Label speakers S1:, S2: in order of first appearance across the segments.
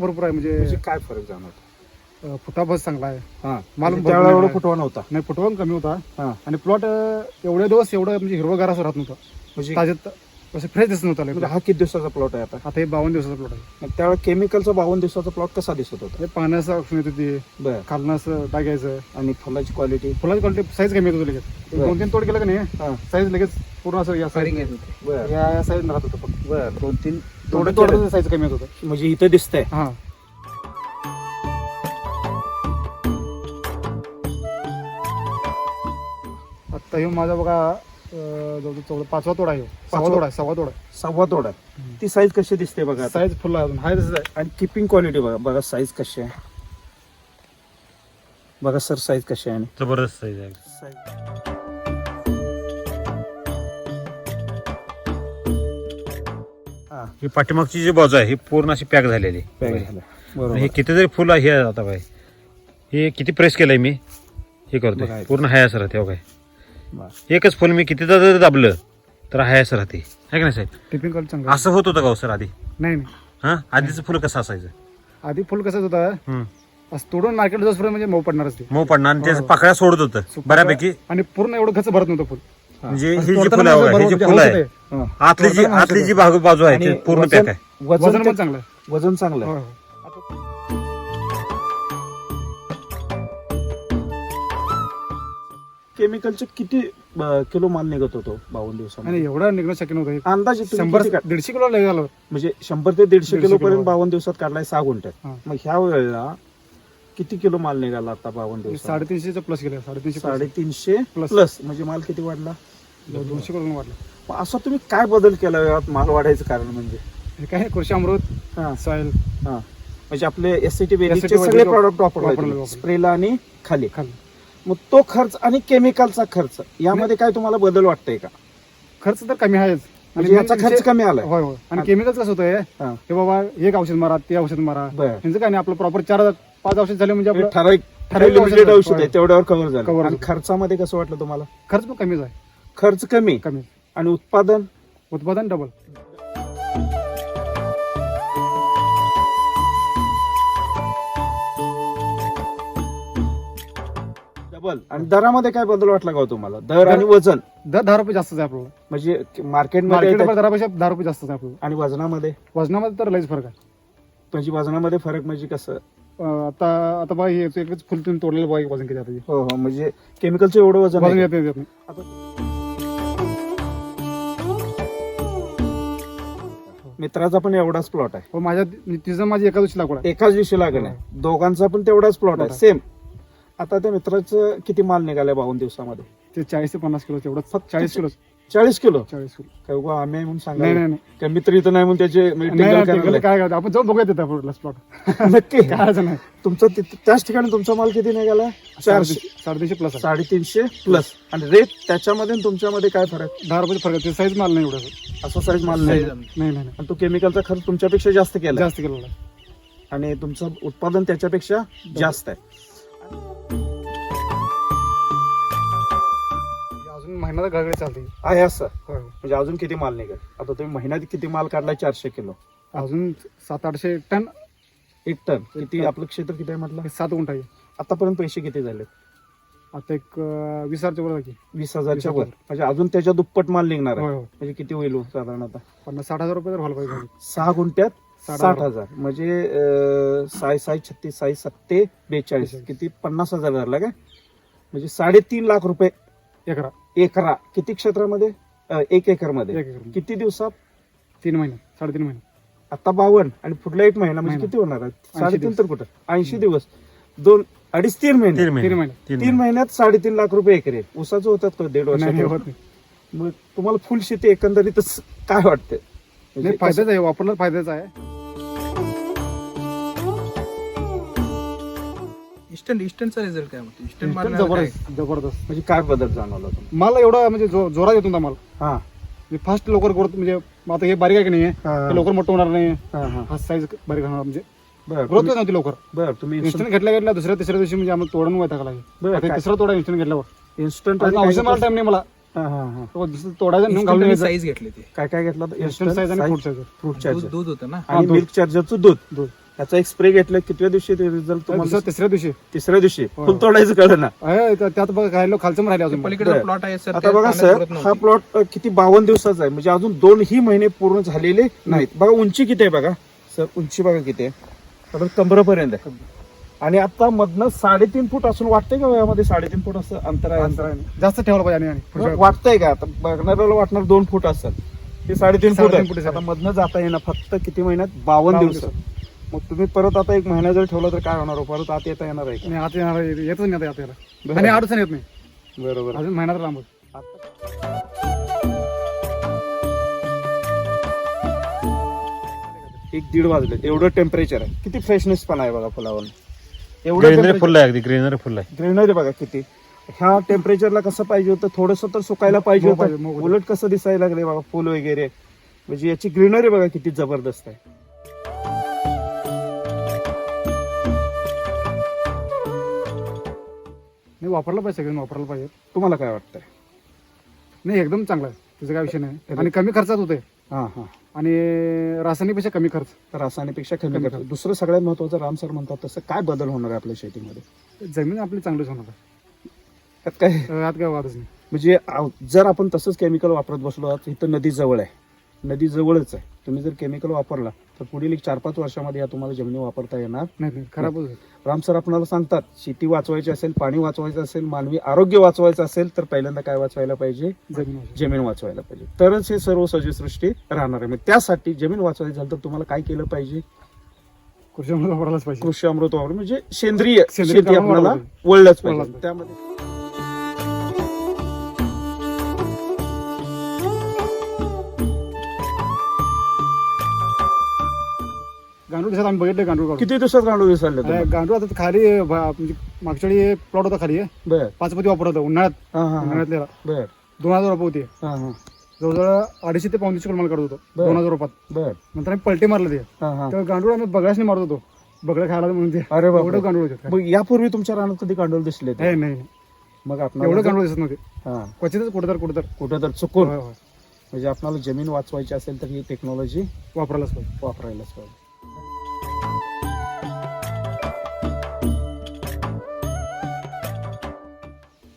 S1: भरपूर आहे.
S2: म्हणजे
S1: म्हणजे
S2: काय फरक जाणवतो?
S1: अं, फुटा बस चांगला आहे.
S2: हा.
S1: माल
S2: म्हणजे
S1: भरपूर
S2: त्यावेळेला एवढा
S1: आहे.
S2: फुटवा नव्हता.
S1: नाही फुटवा पण कमी होता.
S2: हा.
S1: आणि प्लॉट एवढे दिवस एवढं म्हणजे हिरवगार असं राहत नव्हतं.
S2: म्हणजे
S1: ताज्यात असं फ्रेश दिसत नव्हतं
S2: म्हणजे
S1: लय.
S2: हा किती दिवसाचा प्लॉट आहे आता?
S1: आता हे बावन्न दिवसाचा प्लॉट आहे.
S2: मग त्यावेळेला केमिकलचा बावन्न दिवसाचा प्लॉट कसा दिसत होता?
S1: हे पाण्याचं ऑप्शन येत होती.
S2: बर.
S1: खालनं असं टाकायचं
S2: आणि फुलाची क्वालिटी
S1: फुलाची क्वालिटी साईज कमी येत होती लगेच.
S2: बरं.
S1: दोन तीन तोड केलं का नाही?
S2: हा.
S1: साईज लगेच पूर्ण असं या साईज
S2: बर.
S1: या साईज राहत होतं फक्त.
S2: बर. दोन तीन
S1: थोडं
S2: थोडं
S1: साईज कमी येत होतं.
S2: म्हणजे इथं दिसतंय.
S1: हा. आता हे माझा बघा पाचवा तोडा आहे
S2: पाचवा?
S1: तोडा आहे सहावा तोडा.
S2: सव्वा तोडा. ती साईज कशी दिसते बघा आता.
S1: साईज फुल आहे अजून. हाय तसंच आहे.
S2: आणि किपिंग क्वालिटी बघा. बघा साईज कशी आहे. बघा सर साईज कशी आहे आणि
S3: जबरदस्त साईज आहे.
S2: हा
S3: ही पाठीमागची जी बाजू आहे ही पूर्ण अशी पॅक झालेली. आहे.
S2: पॅक झालं. बरोबर
S3: हे किती जरी फुलं हे आहे आता बाई. हे किती प्रेस केलंय मी? हे
S2: बघा
S3: करतोय
S2: हे.
S3: पूर्ण हाय असं राहते हो काय
S2: बरं.
S3: एकच फुल मी कितीदा जरी दाबलं तर हाय असं राहते. आहे का नाही साहेब?
S1: टिफिन कॉल चांगला
S3: असं होत होतं का हो सर आधी?
S1: नाही नाही.
S3: हा? आधीचं फुलं कसं असायचं?
S1: आधी फुल कसं होतं.
S3: हम्म.
S1: असं तोडून मार्केट जाऊपर्यंत म्हणजे मऊ पडणारच ते.
S3: मऊ पडणार आणि त्याचं
S1: हो.
S3: पाकळ्या सोडत होतं बऱ्यापैकी.
S1: आणि पूर्ण एवढं खच भरत नव्हतं फुल.
S3: म्हणजे ही जी फुलं आहे ही जी फुलं आहे
S2: हा.
S3: आतली जी आतली जी बाजू बाजू आहे ती पूर्ण
S2: वजन-
S3: पॅक आहे.
S2: वजन
S1: पण चांगलं आहे.
S2: वजन चांगलं आहे. केमिकलचे किती अं, किलो माल निघत होतो बावन्न
S1: आणि
S2: दिवसामध्ये
S1: एवढं निघणं शक्य नव्हतं. हे
S2: अंदाजे तुम्ही
S1: शंभर
S2: किती काढ-
S1: दीडशे किलो लय झालं.
S2: म्हणजे शंभर ते दीडशे
S1: दीडशे
S2: किलो
S1: किलो.
S2: पर्यंत बावन्न दिवसात काढलाय सहा गुंठ्यात.
S1: हा.
S2: मग ह्या वेळेला किती किलो माल निघाला आता बावन्न दिवसात
S1: साडेतीनशेचं प्लस गेलं साडेतीनशे.
S2: साडेतीनशे
S1: Plus.
S2: प्लस म्हणजे माल किती वाढला?
S1: दोनशे करून वाटलं
S2: मग असं तुम्ही काय बदल केला यात माल वाढायचं कारण म्हणजे?
S1: हे काय? कृषी अमृत
S2: हा.
S1: सॉइल
S2: हा. म्हणजे आपले एस सी टी
S1: SCT
S2: सगळे
S1: वैदिक
S2: प्रॉडक्ट
S1: वापरले,
S2: वापरले
S1: वापरले.
S2: स्प्रेला आणि खाली.
S1: खाली.
S2: मग तो खर्च आणि केमिकलचा खर्च यामध्ये काय तुम्हाला बदल वाटतंय का?
S1: खर्च तर कमी आहेच.
S2: म्हणजे याचा खर्च कमी आलाय.
S1: होय होय. आणि केमिकल कसं होतंय?
S2: हा.
S1: हे बाबा एक औषध मारा ते औषध मारा.
S2: बर.
S1: यांचं काय नाही आपलं प्रॉपर चार पाच औषध झाले म्हणजे
S2: म्हणजे
S1: आपलं
S2: ठराविक
S1: ठराविक
S2: लिमिटेड
S1: औषध
S2: आहे. तेवढ्यावर कव्हर झालं.
S1: Cover
S2: आणि
S1: झालं.
S2: खर्चामध्ये कसं वाटलं तुम्हाला?
S1: खर्च पण कमीच आहे.
S2: खर्च कमी?
S1: कमी.
S2: आणि उत्पादन?
S1: उत्पादन डबल
S2: डबल आणि दरामध्ये काय बदल वाटला का हो तुम्हाला? दर आणि वजन?
S1: दर दहा रुपये जास्तच आहे आपल्याला.
S2: म्हणजे मार्केटमध्ये
S1: मार्केटमध्ये दरापेक्षा दहा रुपये जास्तच आहे आपल्याला.
S2: आणि वजनामध्ये?
S1: वजनामध्ये तर लईच फरक आहे.
S2: म्हणजे वजनामध्ये फरक म्हणजे कसं?
S1: अं, आता आता बघा हे एकच फुल तुम्ही तोडलेलं बघा एक वजन किती आता हे.
S2: हो हो म्हणजे केमिकलचं एवढं वजन
S1: वजन
S2: आहे.
S1: येत नाही, येत नाही.
S2: मित्राचा पण एवढाच प्लॉट आहे
S1: हो माझ्या तिचं माझी एका दिवशी लागवड आहे
S2: एकाच दिवशी लागण आहे दोघांचा पण तेवढाच प्लॉट आहे. सेम आता त्या मित्राचं किती माल निघालाय बावन्न दिवसामध्ये
S1: ते चाळीस ते पन्नास किलो तेवढं फक्त चाळीस किलो
S2: चाळीस किलो?
S1: चाळीस किलो.
S2: काय उगा आम्ही आहे म्हणून
S1: नाही
S2: सांगा
S1: नाही नाही.
S2: काय मित्र इथं नाही म्हणून त्याचे
S1: नाही,
S2: meeting
S1: नाही,
S2: करायला
S1: ते काय करतो? आपण जाऊन बघूया तिथं आपल्याला प्लॉट
S2: नक्की.
S1: काय अडचण नाही.
S2: तुमचं तिथं- त्याच ठिकाणी तुमचा माल किती निघाला? चारशे.
S1: साडेतीनशे साडेतीनशे प्लस
S2: साडेतीनशे प्लस आणि रेट त्याच्यामध्ये आणि तुमच्यामध्ये काय फरक?
S1: दहा रुपये फरक आहे. साईज माल नाही एवढा.
S2: असा साईज माल नाही.
S1: नाही नाही नाही
S2: आणि तो केमिकलचा खर्च तुमच्यापेक्षा जास्त केला
S1: जास्त केलेला आहे.
S2: आणि तुमचं उत्पादन त्याच्यापेक्षा जास्त आहे.
S1: महिन्याला गळगळे चालते.
S2: आहे असं.
S1: होय.
S2: म्हणजे अजून किती माल निघेल? आता तुम्ही महिन्यात किती माल काढलाय? चारशे किलो.
S1: अजून सात आठशे टन.
S2: एक टन. किती. आपलं क्षेत्र किती आहे म्हटलं?
S1: सात गुंठ आहे
S2: आतापर्यंत पैसे किती झाले
S1: आता एक अं, वीस हजारच्या वर की.
S2: वीस हजारच्या वर. म्हणजे अजून त्याच्या दुप्पट माल निघणार आहे.
S1: होय होय.
S2: म्हणजे किती होईल हो साधारण आता?
S1: पन्नास साठ हजार रुपये तर व्हायला पाहिजे.
S2: सहा गुंठ्यात
S1: साठ
S2: साठ
S1: हजार.
S2: हजार. म्हणजे अं, साय साय छत्तीस साय सत्ते बेचाळीस.
S1: बेचाळीस.
S2: किती? पन्नास हजार धरला काय म्हणजे साडेतीन लाख रुपये.
S1: एकरा.
S2: एकरा. किती क्षेत्रामध्ये? अं, एक एकरमध्ये
S1: एक एकर
S2: किती दिवसात?
S1: तीन महिने. साडेतीन महिने.
S2: आता बावन्न. आणि पुढला एक महिना म्हणजे
S1: महिना.
S2: किती होणार आहे? साडेतीन. तर कुठं? ऐंशी दिवस. दोन अडीच तीन महिने.
S3: तीन
S1: तीन
S3: महिने.
S1: महिने
S3: तीन
S2: तीन
S3: महिने.
S2: महिन्यात साडेतीन लाख रुपये एकरी उसाचं होतात का दीड
S1: नाही होत नाही.
S2: मग तुम्हाला फुल शेती एकंदरीतच काय वाटतं म्हणजे
S1: नाही फायदाच आहे. वापरला फायदाच आहे.
S4: इस्टंट इस्टंटचा रिझल्ट काय म्हणतो? काय?
S1: जबरदस्त जबरदस्त.
S2: म्हणजे काय बदल जाणवला तुम्हाला?
S1: मला एवढा म्हणजे जो- जोरात येतो ना मला.
S2: हा.
S1: फास्ट लवकर ग्रोथ म्हणजे आता हे बारीक आहे की नाही हे? लवकर मोठं होणार नाही
S2: हा, हा.
S1: हा. साईज बारीक होणार म्हणजे
S2: बरं
S1: ग्रोथ
S2: तुम्ही-
S1: नव्हती लवकर.
S2: बरं तुम्ही
S1: इन्स्टंट घेतल्या घेतल्या दुसऱ्या तिसऱ्या दिवशी म्हणजे आम्हाला तोडून वैताग लागला
S2: बरं,
S1: आता
S2: काय?
S1: तिसरा तोडा इन्स्टंट घेतल्यावर.
S2: इन्स्टंट
S1: अजून औषध मला टाइम नाही मला. तो दुसरं तोडायचं नेऊन
S4: Instant
S1: घालून
S4: आणि
S1: यायचं
S4: साईज घेतली ती.
S2: काय काय घेतलं?
S1: इन्स्टंट साईज आणि फ्रूट साईज
S2: फ्रूट
S4: दूध
S2: चार्जर
S4: दूध होतं ना?
S2: आणि
S1: दूध.
S2: मिल्क चार्जरचं दूध.
S1: दूध.
S2: ह्याचा एक स्प्रे घेतला कितव्या दिवशी रिझल्ट तुम्हाला
S1: तिसऱ्या दिवशी?
S2: तिसऱ्या दिवशी.
S1: हो.
S2: फुल तोडायचं कळलं ना
S1: आहे, त्या- त्यात बघा काय लोक खालचं राहिले अजून.
S4: पलीकडे
S2: बरं.
S4: प्लॉट आहे सर
S2: आता बघा सर हा प्लॉट किती बावन्न दिवसाचा आहे. म्हणजे अजून दोनही महिने पूर्ण झालेले नाहीत. बघा उंची किती आहे बघा. सर उंची बघा किती आहे. तर कमरपर्यंत आहे. आणि आता मधनं साडेतीन फूट असून वाटतंय का यामध्ये साडेतीन फूट असं अंतर आहे?
S1: अंतर आहे. जास्त ठेवलं पाहिजे आणि- आणि पुढच्या-
S2: वाटतंय का? आता बघणाऱ्याला वाटणार दोन फूट असेल. ते साडेतीन फूट
S1: साडेतीन फूट
S2: आहे.
S1: आहे.
S2: आता मधनं जाता येणार फक्त किती महिन्यात? बावन्न
S1: बावन्न
S2: दिवस मग तुम्ही परत आता एक महिना जर ठेवला तर काय होणार हो? परत आत येता येणार आहे का?
S1: आणि आता येणार येतच नाही आता आता याला. आणि अडचण येत नाही.
S2: बरोबर.
S1: अजून महिना तर लांब आहे.
S2: एक दीड वाजले. एवढं टेम्परेचर आहे. किती फ्रेशनेस पण आहे बघा फुलावर. एवढं
S3: ग्रीनरी फुल आहे अगदी ग्रीनरी फुल आहे.
S2: ग्रीनरी बघा किती. ह्या टेम्परेचरला कसं पाहिजे होतं? थोडस तर सुकायला पाहिजे होतं. उलट कसं दिसायला लागले बघा फुल वगैरे. म्हणजे याची ग्रीनरी बघा किती जबरदस्त आहे.
S1: वापरलं पाहिजे सगळ्यांनी वापरलं पाहिजे.
S2: तुम्हाला काय वाटतंय?
S1: नाही एकदम चांगला आहे. त्याचा काय विषय नाही. आणि कमी खर्चात होते
S2: हा हा.
S1: आणि रासायनिकपेक्षा कमी खर्च.
S2: रासायनिकपेक्षा कमी करतो दुसरं सगळ्यात महत्वाचं राम सर म्हणतात तसं काय बदल होणार आहे आपल्या शेतीमध्ये?
S1: जमीन आपली चांगलीच होणार आहे.
S2: त्यात काय?
S1: यात काय वादच नाही.
S2: म्हणजे जर आपण तसंच केमिकल वापरत बसलो आहोत इथं नदी जवळ आहे. नदी जवळच आहे. तुम्ही जर केमिकल वापरला तर पुढील एक चार पाच वर्षामध्ये या तुम्हाला जमिनी वापरता येणार
S1: नाही होईल.
S2: राम सर आपल्याला सांगतात शेती वाचवायची असेल पाणी वाचवायचं असेल मानवी आरोग्य वाचवायचं असेल तर पहिल्यांदा काय वाचवायला पाहिजे?
S1: जमीन
S2: वाचवायला पाहिजे. तरच हे सर्व सजीवसृष्टी राहणार आहे. मग त्यासाठी जमीन वाचवायची झालं तर तुम्हाला काय केलं पाहिजे?
S1: कृषीमध्ये वापरायलाच पाहिजे.
S2: कृषी अमृत वापर म्हणजे सेंद्रिय शेती आपल्याला वळलंच पाहिजे. त्यामध्ये
S1: गांडूळ दिवसात आम्ही बघितले गांडूळ काढून.
S2: किती दिवसात गांडूळ
S1: अरे, गांडूळ आता खाली भ- म्हणजे मागच्या वेळी प्लॉट होता खाली.
S2: बर.
S1: पाच पती वापरत होता उन्हाळ्यात.
S2: हा हा हा.
S1: उन्हाळ्यातल्या
S2: बर.
S1: दोन हजार रुपये होते.
S2: हा हा.
S1: जवळजवळ अडीचशे ते पावणेशे किलो मला काढत होतो.
S2: बरं.
S1: दोन हजार रुपयात.
S2: बर.
S1: नंतर आम्ही पलटी मारलं ते.
S2: हा हा.
S1: तेव्हा गांडूळ आम्ही बघायच नाही मारत होतो. बगडं खायला म्हणून ते.
S2: अरे बापरे.
S1: एवढं गांडूळ होते.
S2: मग यापूर्वी तुमच्या रानात कधी गांडूळ दिसले ते?
S1: नाही नाही. नाही.
S2: मग आपण
S1: एवढं गांडूळ दिसत नव्हते.
S2: हा.
S1: क्वचितच कुठं तर कुठं तर
S2: कुठं तर चुकून.
S1: होय, होय.
S2: म्हणजे आपल्याला जमीन वाचवायची असेल तर ही टेक्नॉलॉजी
S1: वापरायलाच पाहिजे.
S2: वापरायलाच पाहिजे.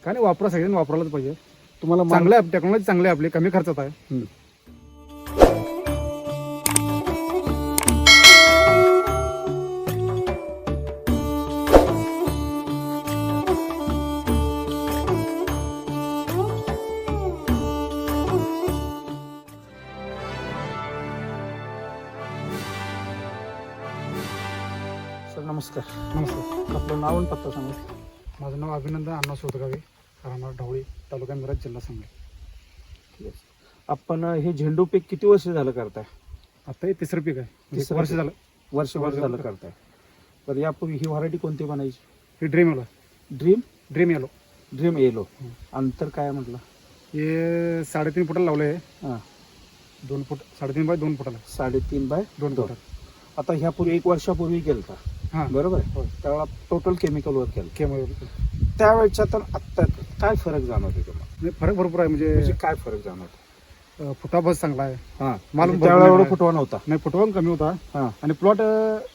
S1: काय नाही वापरा सगळ्यांनी वापरायलाच पाहिजे.
S2: तुम्हाला
S1: चांगलं. आहे टेक्नॉलॉजी चांगली आहे आपली कमी खर्चात आहे.
S2: सर नमस्कार.
S1: नमस्कार.
S2: आपलं नाव आणि पत्ता सांगा.
S1: माझं नाव अभिनंदन अण्णा सोतगावे. राहणार ढवळी तालुका मिरज जिल्हा सांगली.
S2: ठीक आहे. आपण हे झेंडू पीक किती वर्ष झालं करताय?
S1: आता हे तिसरं पीक आहे.
S2: तिसरं
S1: एक वर्ष
S2: पीक.
S1: झालं.
S2: वर्षभर
S1: वर्षभर
S2: झालं. करताय. तर यापूर्वी ही व्हरायटी कोणती बनायची?
S1: हे dream yellow
S2: dream?
S1: Dream yellow
S2: dream yellow अंतर काय म्हटलं?
S1: हे साडेतीन फुटाला लावलं आहे
S2: हां.
S1: दोन फूट साडेतीन बाय दोन फुटाला.
S2: साडेतीन बाय
S1: दोन
S2: दोन.
S1: फुटात
S2: आता ह्यापूर्वी एक वर्षापूर्वी केलता
S1: हां.
S2: बरोबर
S1: होय.
S2: त्यावेळेला टोटल केमिकल केलं.
S1: केमो
S2: त्यावेळेच्या तर आत्ता काय फरक जाणवते तुम्हाला?
S1: म्हणजे फरक भरपूर आहे
S2: म्हणजे
S1: म्हणजे
S2: काय फरक जाणवतो
S1: अं, फुटाबस चांगला आहे.
S2: हा.
S1: माल
S2: म्हणजे
S1: भरपूर
S2: त्यावेळेला एवढा
S1: आहे.
S2: फुटवा नव्हता.
S1: नाही फुटवा पण कमी होता.
S2: हा.
S1: आणि प्लॉट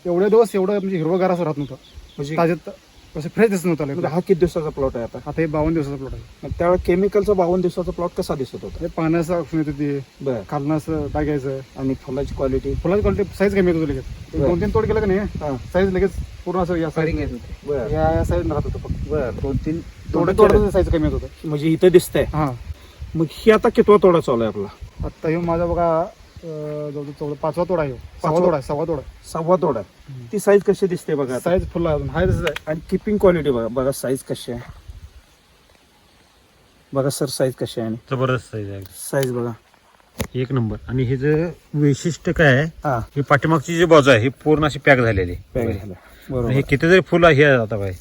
S1: एवढे दिवस एवढं म्हणजे हिरवगार असं राहत नव्हतं.
S2: म्हणजे
S1: ताज्यात असं फ्रेश दिसत नव्हतं
S2: म्हणजे. हा किती दिवसाचा प्लॉट आहे आता?
S1: आता हे बावन्न दिवसाचा प्लॉट आहे.
S2: मग त्यावेळेला केमिकलचा बावन्न दिवसाचा प्लॉट कसा दिसत होता?
S1: हे पाण्याचं ऑप्शन येत होती
S2: बर.
S1: खालनं असं टाकायचं.
S2: आणि फुलाची क्वालिटी
S1: फुलाची क्वालिटी साईज कमी येत होती लगेच.
S2: बरं.
S1: दोन तीन तोड केलं का नाही?
S2: हा.
S1: साईज लगेच पूर्ण असं या साईज
S2: बर.
S1: या साईज राहत होतं फक्त.
S2: बर. दोन तीन तोडे
S1: थोडं साईज कमी येत होतं.
S2: म्हणजे इथं दिसतंय.
S1: हा.
S2: मग ही आता कितवा तोडा चालू आहे आपला?
S1: आता हे माझा बघा चौदा पाचवा तोडा आहे ह्यो. सहावा
S2: पाचवा?
S1: तोडा आहे सहावा तोडा
S2: सहावा तोडा आहे. ती साईज कशी दिसते बघा आता.
S1: साईज फुल आहे अजून हाय तसंच आहे
S2: आणि किपिंग क्वालिटी बघा बघा साईज कशी आहे बघा सर साईज कशी आहे
S3: जबरदस्त size आहे
S2: साईज बघा
S3: एक नंबर आणि हे जे वैशिष्ट्य काय आहे
S2: हा
S3: ही पाठीमागची जी बाजू आहे ही पूर्ण अशी पॅक झालेली आहे.
S2: पॅक. झालं
S3: हे
S2: बरोबर
S3: किती जरी फुलं हे आहे आता बाय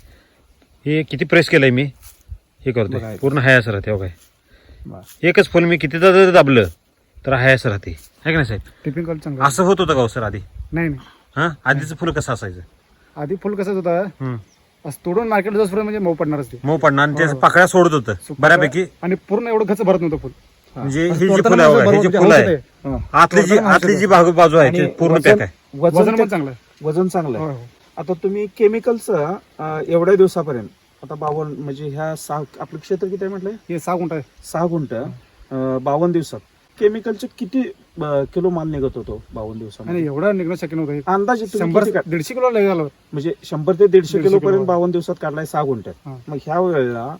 S3: हे किती प्रेस केलंय मी हे
S2: बघा
S3: करतोय
S2: हे.
S3: पूर्ण हाय असं राहते हो काय. एकच फुल मी कितीदा जरी दाबलं तर हाय असं राहते आहे का नाही साहेब?
S1: टिफिन कॉल चांगला
S3: असं होत होतं का हो सर आधी?
S1: नाही नाही.
S3: हा? आधीचं फुल कसं असायचं?
S1: आधी फुल कसं होतं.
S3: हम्म.
S1: असं तोडून मार्केट जाऊपर्यंत म्हणजे मऊ पडणारच ते
S3: मऊ पडणार आणि त्याचं
S1: हो.
S3: पाकळ्या सोडत होतं बऱ्यापैकी.
S1: आणि पूर्ण एवढं खच भरत नव्हतं फुल.
S3: म्हणजे ही जी फुलं आहे बघा, ही जी
S1: ते
S3: फुलं आहे.
S2: हा.
S3: आतली जी आतली जी बाजू बाजू आहे ती पूर्ण
S2: वजन-
S3: पॅक आहे.
S2: वजन
S1: पण
S2: ते-
S1: चांगलं आहे.
S2: वजन चांगलं
S1: होय,
S2: आहे.
S1: होय.
S2: आता तुम्ही केमिकलचं एवढ्या दिवसापर्यंत आता बावन्न म्हणजे ह्या सहा आपलं क्षेत्र किती आहे म्हटलं?
S1: हे सहा गुंठ आहे.
S2: सहा अं, बावन्न दिवसात. केमिकलचे किती अं, किलो माल निघत होतो बावन्न
S1: आणि
S2: दिवसामध्ये
S1: एवढं निघणं शक्य नव्हतं.
S2: अंदाजे तुम्ही
S1: शंभर
S2: किती काढ-
S1: दीडशे किलो झालं
S2: म्हणजे शंभर ते दीडशे
S1: दीडशे
S2: किलो
S1: किलो
S2: पर्यंत
S1: माल.
S2: बावन्न दिवसात काढलाय सहा गुंठ्यात.
S1: हा.
S2: मग ह्या वेळेला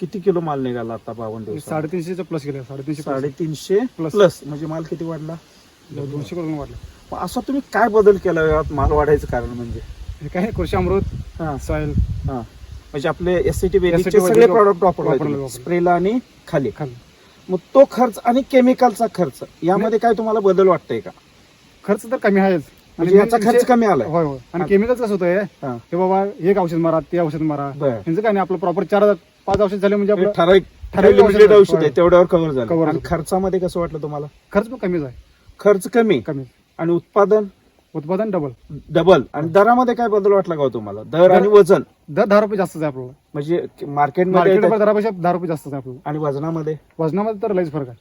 S2: किती किलो माल निघाला आता बावन्न
S1: हे
S2: दिवसात?
S1: साडेतीनशेच्या प्लस गेले साडेतीनशे plus.
S2: साडेतीनशे
S1: Plus.
S2: प्लस म्हणजे माल किती वाढला?
S1: दोनशे किलो वाढलं.
S2: मग असं तुम्ही काय बदल केला यात? माल वाढायचं कारण म्हणजे?
S1: हे काय? कृषी अमृत
S2: हा.
S1: सॉइल
S2: हा. म्हणजे आपले एस सी टी
S1: SCT
S2: सगळे
S1: वैदिक
S2: प्रॉडक्ट
S1: वापरले,
S2: वापरले
S1: वापरले.
S2: स्प्रेला आणि खाली.
S1: खाली.
S2: मग तो खर्च आणि केमिकलचा खर्च यामध्ये काय तुम्हाला बदल वाटतंय का?
S1: खर्च तर कमी आहेच.
S2: म्हणजे याचा खर्च कमी आलाय.
S1: होय होय. आणि केमिकल कसं होतंय?
S2: हा.
S1: हे बाबा एक औषध मारा ते औषध मारा.
S2: बर.
S1: यांचं काय नाही आपलं प्रॉपर चार पाच औषध झाले म्हणजे आपलं
S2: ठराविक
S1: ठराविक
S2: लिमिटेड
S1: औषध
S2: औषध आहे. तेवढ्यावर कव्हर झालं. आणि
S1: झालं.
S2: खर्चामध्ये कसं वाटलं तुम्हाला?
S1: खर्च पण कमीच आहे.
S2: खर्च कमी.
S1: कमी
S2: आणि उत्पादन?
S1: उत्पादन डबल
S2: डबल आणि दरामध्ये काय बदल वाटला का हो तुम्हाला? दर आणि वजन?
S1: दर दहा रुपये जास्तच आहे आपल्याला.
S2: म्हणजे मार्केटमध्ये
S1: मार्केट दरापेक्षा दहा रुपये जास्तच आहे आपल्याला.
S2: आणि वजनामध्ये?
S1: वजनामध्ये तर लईच फरक आहे.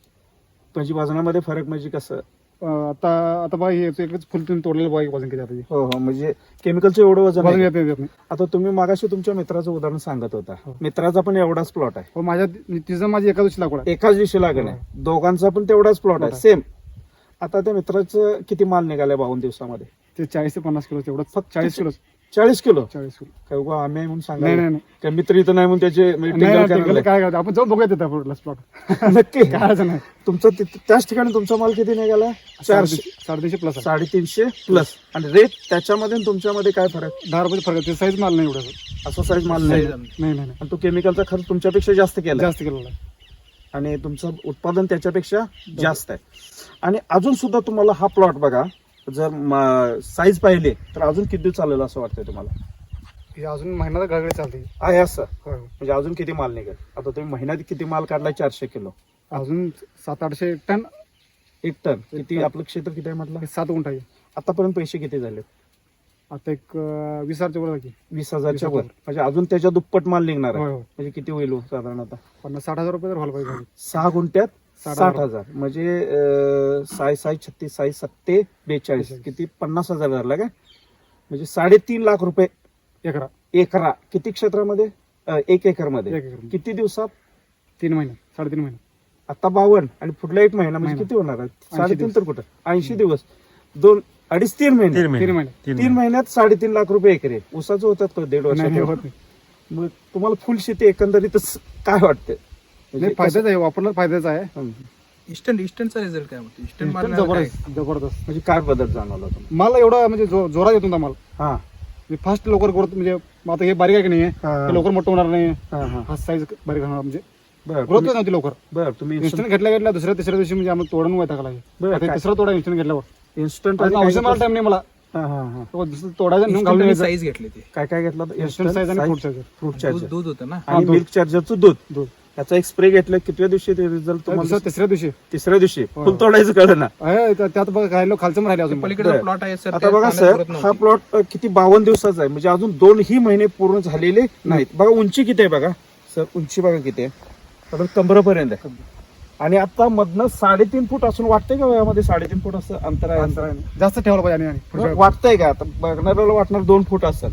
S2: म्हणजे वजनामध्ये फरक म्हणजे कसं?
S1: अं, आता आता बघा हे एकच फुल तुम्ही तोडलेलं बघा वजन किती आहे
S2: हो हो म्हणजे केमिकलचं एवढं वजन
S1: वजन
S2: आहे.
S1: येत नाही येत नाही.
S2: आता तुम्ही मागाशी तुमच्या मित्राचं उदाहरण सांगत होता.
S1: हो.
S2: मित्राचा पण एवढाच प्लॉट आहे.
S1: हो माझ्या तिचं माझी एका दिवशी लागवड आहे.
S2: एकाच दिवशी लागण आहे. दोघांचा पण तेवढाच प्लॉट आहे. सेम आता त्या मित्राचं किती माल निघालाय बावन्न दिवसामध्ये?
S1: ते चाळीस ते पन्नास किलो तेवढं फक्त चाळीस किलो
S2: चाळीस किलो?
S1: चाळीस किलो.
S2: काय उगा आम्ही आहे म्हणून
S1: नाही
S2: सांगा
S1: नाही. नाही
S2: काय मित्र इथं नाही म्हणून त्याचे म्हणजे
S1: नाही,
S2: टिंगल
S1: नाही,
S2: करायला
S1: टिंगल काय करायचं आपण जाऊन बघूया तिथं प्लॉट
S2: लागले. नक्की.
S1: काय अडचण नाही.
S2: तुमचं तिथं- त्याच ठिकाणी तुमचा माल किती निघाला? चारशे.
S1: साडेतीनशे साडेतीनशे प्लस
S2: साडेतीनशे प्लस आणि रेट त्याच्यामध्ये आणि तुमच्यामध्ये काय फरक?
S1: दहा रुपये फरक आहे. ते साईज माल नाही एवढं.
S2: असा साईज माल नाही. आणि
S1: नाही नाही नाही.
S2: तो केमिकलचा खर्च तुमच्यापेक्षा जास्त केला
S1: जास्त किलो आहे.
S2: आणि तुमचं उत्पादन त्याच्यापेक्षा जास्त आहे. आणि अजून सुद्धा तुम्हाला हा प्लॉट बघा. जर साईज पाहिली तर अजून किती दिवस चालेल असं वाटतंय तुम्हाला?
S1: हे अजून महिन्याला गळगळे चालते
S2: आहे असं?
S1: होय.
S2: म्हणजे अजून किती माल निघेल? आता तुम्ही महिन्यात किती माल काढलाय? चारशे किलो.
S1: अजून सात आठशे टन.
S2: एक टन. किती. आपलं क्षेत्र किती आहे म्हटलं?
S1: हे सात गुंठ आहे.
S2: आतापर्यंत पैसे किती झाले
S1: आता एक अं, वीस हजारच्या वर आहे
S2: वीस हजारच्या
S1: वीस
S2: वर.
S1: हजार.
S2: म्हणजे अजून त्याच्या दुप्पट माल निघणार आहे.
S1: होय होय.
S2: म्हणजे किती होईल हो साधारण आता?
S1: पन्नास साठ हजार रुपये तर व्हायला पाहिजे.
S2: सहा गुंठ्यात
S1: साठ
S2: साठ
S1: हजार.
S2: हजार म्हणजे अं, साय साय छत्तीस साय सत्ते बेचाळीस.
S1: बेचाळीस.
S2: किती? पन्नास हजार धरला काय म्हणजे साडेतीन लाख रुपये.
S1: एकरा.
S2: एकरा. किती क्षेत्रामध्ये? अं, एक एकरमध्ये
S1: एक एकर
S2: किती दिवसात?
S1: तीन महिने. साडेतीन महिने.
S2: आता बावन्न. आणि पुढला एक महिना म्हणजे
S1: महिना.
S2: किती होणार आहे? साडेतीन
S1: दिवस.
S2: तर कुठं? ऐंशी दिवस. दोन अडीच तीन महिने.
S3: तीन
S1: तीन
S3: महिने. तीन
S2: तीन
S3: महिने.
S2: महिन्यात साडेतीन लाख रुपये एकरे. उसाचं होतात का दीड
S1: नाही होत नाही.
S2: मग तुम्हाला फुल शेती एकंदरीतच काय वाटते
S1: नाही फायदाच आहे वापरला फायदाच आहे.
S4: इस्टंट इस्टंटचा रिझल्ट काय म्हणतो
S1: एकदम
S4: मारण्याला
S1: जबरदस्त जबरदस्त.
S2: म्हणजे काय बदल जाणवला तुम्हाला?
S1: मला एवढा म्हणजे जो- जोरात येतो ना मला.
S2: हा.
S1: फास्ट लवकर ग्रोथ म्हणजे आता हे बारीक आहे की नाही?
S2: हा.
S1: हे लवकर मोठं होणार नाही.
S2: हा, हा.
S1: हा साईज बारीक होणार म्हणजे
S2: बरं
S1: ग्रोथ
S2: तुम्ही-
S1: नव्हती लवकर.
S2: बरं तुम्ही
S1: इन्स्टंट घेतल्या घेतल्या दुसऱ्या तिसऱ्या दिवशी म्हणजे आम्हाला तोडून लागला
S2: बरं, काय?
S1: तिसरा तोडा इन्स्टंट घेतल्यावर.
S2: इन्स्टंट
S1: आणि औषध मला टाइम नाही मला. तो दुसरं तोडायचा नेऊन घालून यायचं
S4: साईज घेतली ती.
S2: काय काय घेतलं?
S1: इन्स्टंट साईज आणि फ्रूट साईज
S2: फ्रूट
S4: दूध
S2: चार्जर
S4: दूध होतं ना?
S2: आणि
S1: दूध.
S2: मिल्क चार्जरचं दूध.
S1: दूध.
S2: याचा एक स्प्रे घेतलं. कितव्या दिवशी ते रिझल्ट तुम्हाला
S1: तिसऱ्या दिवशी.
S2: तिसऱ्या दिवशी.
S1: हो.
S2: फुल तोडायचं कळलं ना.
S1: त्या- त्यात बघा काय लोक खालचं पण राहिले अजून
S4: पलीकडे
S2: बरं.
S4: प्लॉट आहे सर
S2: आता बघा सर हा प्लॉट किती बावन्न दिवसाचा आहे. म्हणजे अजून दोनही महिने पूर्ण झालेले नाहीत. बघा उंची किती आहे बघा. सर उंची बघा किती आहे. साधारण कमरपर्यंत आहे. आणि आता मधनं साडेतीन फूट असून वाटतंय का यामध्ये साडेतीन फूट असं अंतर आहे?
S1: अंतर आहे. जास्त ठेवलं पाहिजे आणि- आणि पुढच्या वेळेस.
S2: वाटतंय का? आता बघणाऱ्याला वाटणार दोन फूट असेल.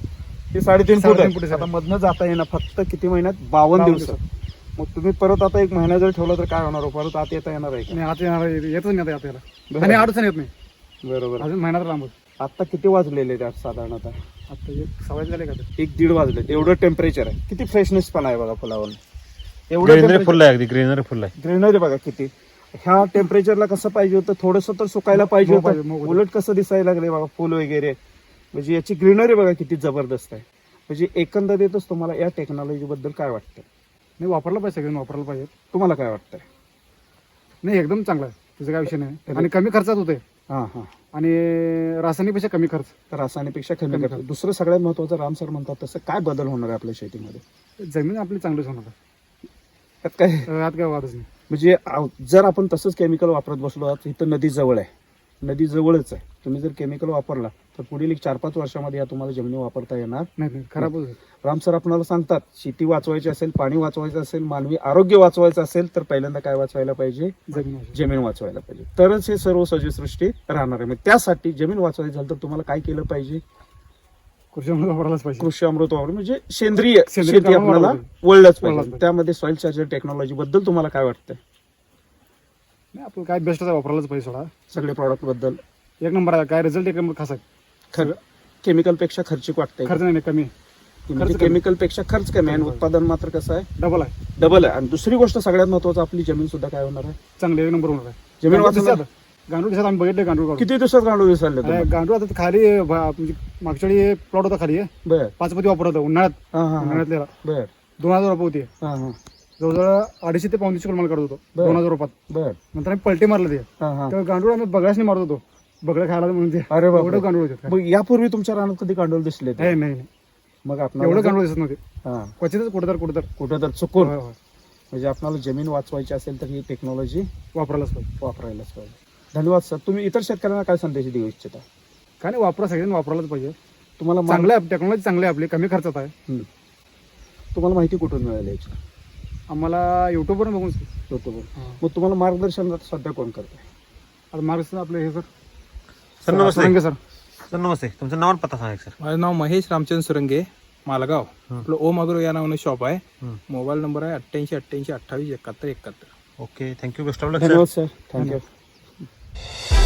S2: हे साडेतीन फूट
S1: साडेतीन फूट
S2: आहे
S1: आहे.
S2: आता मधनं जाता येणार फक्त किती महिन्यात? बावन्न
S1: बावन्न
S2: दिवसात. मग तुम्ही परत आता एक महिना जर ठेवला तर काय होणार हो? परत आत येता येणार आहे का?
S1: आणि आत येणार येतच नाही आता याला
S2: बरं.
S1: आणि अडचण येत नाही.
S2: बरोबर.
S1: अजून महिना तर लांब.
S2: आता किती वाजलेले आहेत आज साधारण आता?
S1: आता एक सवय झाली का ते?
S2: एक दीड वाजले एवढं टेम्परेचर आहे. किती फ्रेशनेस पण आहे बघा फुलावर
S3: ग्रेनरी
S2: एवढं
S3: फुल आहे अगदी ग्रेनरी फुल आहे.
S2: ग्रीनरी बघा किती. ह्या टेम्परेचरला कसं पाहिजे होतं? थोडस तर सुकायला पाहिजे होतं. उलट कसं दिसायला लागले बघा फुल वगैरे. म्हणजे याची ग्रीनरी बघा किती जबरदस्त आहे. म्हणजे एकंदरीतच तुम्हाला या टेक्नॉलॉजी बद्दल काय वाटतं?
S1: नाही वापरलं पाहिजे सगळ्यांनी वापरायला पाहिजे.
S2: तुम्हाला काय वाटतंय?
S1: नाही एकदम चांगला आहे. त्याचा काय विषय नाही. आणि कमी खर्चात होते
S2: हा हा.
S1: आणि रासायनिकपेक्षा कमी खर्च.
S2: तर रासायनिकपेक्षा कमी करतात दुसरं सगळ्यात महत्वाचं राम सर म्हणतात तसं काय बदल होणार आहे आपल्या शेतीमध्ये?
S1: जमीन आपली चांगलीच होणार आहे.
S2: त्यात काय?
S1: काय वादच नाही.
S2: म्हणजे आव- जर आपण तसंच केमिकल वापरत बसलो तर इथं नदी जवळ आहे. नदी जवळच आहे. तुम्ही जर केमिकल वापरला तर पुढील एक चार पाच वर्षामध्ये या तुम्हाला जमिनी वापरता येणार
S1: नाही नाही खराबच होईल.
S2: राम सर आपल्याला सांगतात शेती वाचवायची असेल पाणी वाचवायचं असेल मानवी आरोग्य वाचवायचं असेल तर पहिल्यांदा काय वाचवायला पाहिजे?
S1: जमीन.
S2: जमीन वाचवायला पाहिजे. तरच हे सर्व सजीवसृष्टी राहणार आहे. मग त्यासाठी जमीन वाचवायची झालं तर तुम्हाला काय केलं पाहिजे?
S1: कृषी अमृत वापरायलाच पाहिजे.
S2: कृषी अमृत वापर. म्हणजे सेंद्रिय
S1: सेंद्रिय
S2: शेती आपल्याला
S1: वापरायला
S2: वळलंच
S1: वळलंच
S2: पाहिजे.
S1: पाहिजे.
S2: त्यामध्ये सॉइल चार्जर टेक्नॉलॉजी बद्दल तुम्हाला काय वाटतं
S1: नाही आपलं काय बेस्ट वापरायलाच पाहिजे सोडा.
S2: सगळे प्रॉडक्टबद्दल.
S1: एक नंबर आहे काय रिझल्ट एक नंबर खास. आहे
S2: केमिकलपेक्षा खर्चिक वाटतंय.
S1: खर्च नाही कमी. खर्च कमी.
S2: केमिकलपेक्षा खर्च कमी आहे आणि उत्पादन मात्र कसं आहे?
S1: डबल आहे.
S2: डबल आहे. आणि दुसरी गोष्ट सगळ्यात महत्वाचं आपली जमीन सुद्धा काय होणार आहे?
S1: चांगले एक नंबर होणार आहे.
S2: जमीन
S1: दिसतात. गांडूळ दिसत आम्ही बघितले गांडूळ काढून.
S2: किती दिवसात गांडूळ तुम्हाला?
S1: गांडूळ आता खाली भा- म्हणजे मागच्या वेळी प्लॉट होता खाली.
S2: बर.
S1: पाच पती वापरत होता उन्हाळ्यात.
S2: हा हा हा. बर.
S1: दोन हजार रुपये होती.
S2: हा हा.
S1: जवळजवळ अडीचशे ते पावणेशे किलो माल काढत होतो.
S2: बरं.
S1: दोन हजार रुपयात.
S2: बर.
S1: नंतर आम्ही पलटी मारलं ते.
S2: हा हा.
S1: गांडूळ आम्ही बगळ्याने मारत होतो. बगळं खायला म्हणून ते.
S2: अरे बापरे.
S1: एवढं गांडूळ होते.
S2: मग यापूर्वी तुमच्या रानात कधी गांडूळ दिसले ते?
S1: नाही नाही नाही.
S2: मग आपण
S1: एवढं गांडूळ दिसत नव्हते.
S2: हा.
S1: क्वचितच कुठं कुठं
S2: कुठं तर चुकून.
S1: होय, होय.
S2: म्हणजे आपल्याला जमीन वाचवायची असेल तर ही टेक्नॉलॉजी
S1: वापरायलाच पाहिजे.
S2: वापरायलाच पाहिजे. धन्यवाद सर. तुम्ही इतर शेतकऱ्यांना काय संदेश देऊ इच्छिता?
S1: काय नाही वापरा सगळ्यांनी वापरायलाच पाहिजे.
S2: तुम्हाला
S1: चांगलं आहे टेक्नॉलॉजी चांगली आहे आपली कमी खर्चात आहे.
S2: तुम्हाला माहिती कुठून मिळाली याची?
S1: आम्हाला युट्यूबवर बघून
S2: युट्यूबवर मग तुम्हाला मार्गदर्शन सध्या कोण करतंय?
S1: आता मार्क्स आपले हे सर.
S3: सर नमस्ते.
S1: सर.
S3: सर नमस्ते. तुमचं नाव आणि पत्ता सांगा एक, सर.
S4: माझं नाव महेश रामचंद्र सुरंगे मालगाव. आपलं ओम अग्रो या नावानं शॉप आहे.
S3: हं.
S4: मोबाईल नंबर आहे अठ्ठ्याऐंशी अठ्ठ्याऐंशी अठ्ठावीस एकाहत्तर एकाहत्तर.
S3: Okay thank you best of luck sir
S2: धन्यवाद सर. Thank you Thank you